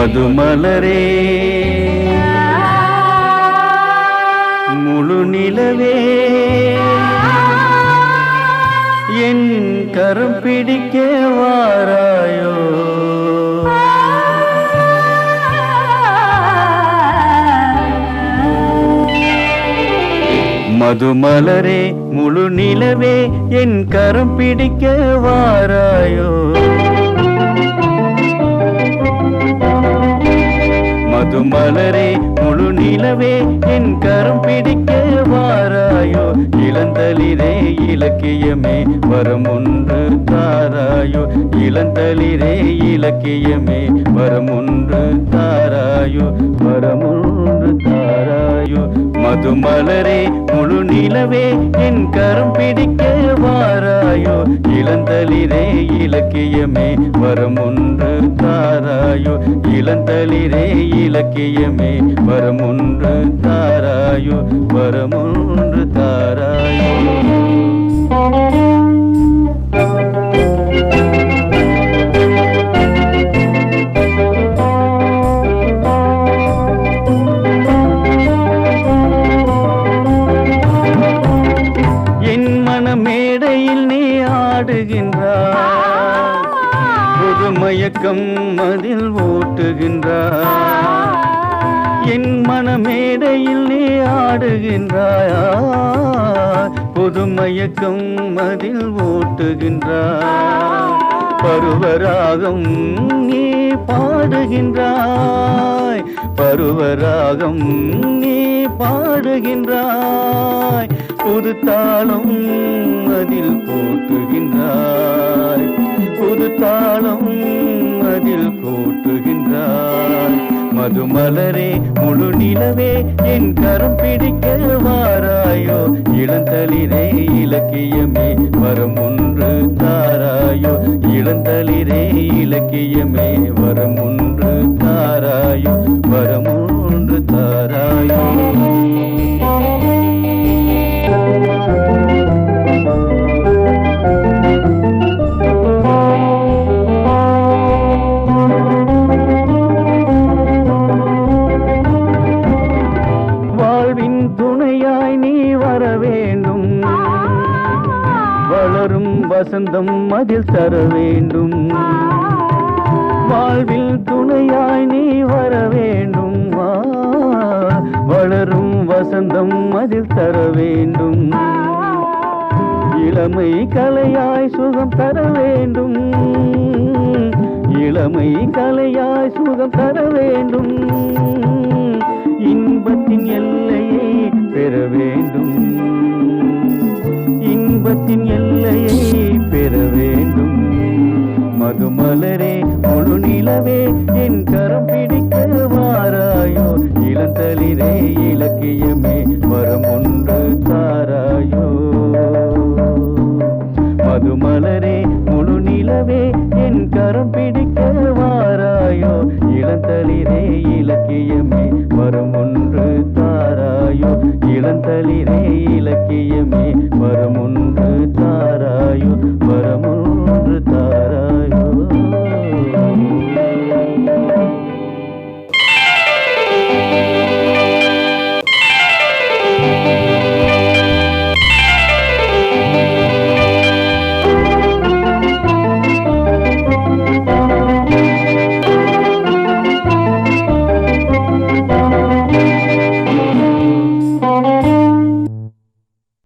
மதுமலரே. முழு நிலவே. என் கரம் பிடிக்க வாராயோ. மதுமலரே முழு நிலவே என் கரம் பிடிக்க வாராயோ. மதுமலரே முழு நிலவே என் கரம் பிடிக்க வாராயோ? இளந்தளிரே இலக்கியமே வரம் ஒன்று தாராயோ? இளந்தளிரே இலக்கியமே வரம் ஒன்று தாராயோ? வரம் ஒன்று தாராயோ? மதுமலரே முழு நிலவே என் கரம் பிடிக்க வாராயோ? இளந்தளிரே இலக்கியமே வரம் ஒன்று தாராயோ? இளந்தளிரே இலக்கியமே வரம் ஒன்று தாராயோ? வரம் ஒன்று தாராயோ. மயக்கம் அதில் ஓட்டுகின்றாய். என் மனமேடையில் நீ ஆடுகின்றாயா. பொது மயக்கம் அதில் ஓட்டுகின்றாய். பருவராகம் நீ பாடுகின்றாய். பருவராகம் நீ பாடுகின்றாய். புது தாளம் அதில் போட்டுகின்றாய் மதுமலரே முழு நிலவே என் கரம் பிடிக்க வாராயோ? இளந்தளிரே இலக்கியமே வரம் ஒன்று தாராயோ? இளந்தளிரே இலக்கியமே வரம் ஒன்று தாராயோ? வசந்தம் அதில் தர வேண்டும். வாழ்வில் துணையாய் நீ வர வேண்டும். வளரும் வசந்தம் அதில் தர வேண்டும். இளமை கலையாய் சுகம் தர வேண்டும். இளமை கலையாய் சுகம் தர வேண்டும். இளந்தளிரே இலக்கியமே வரும் ஒன்று தாராயோ. இளந்தளிரே இலக்கியமே வரும் ஒன்று தாராயோ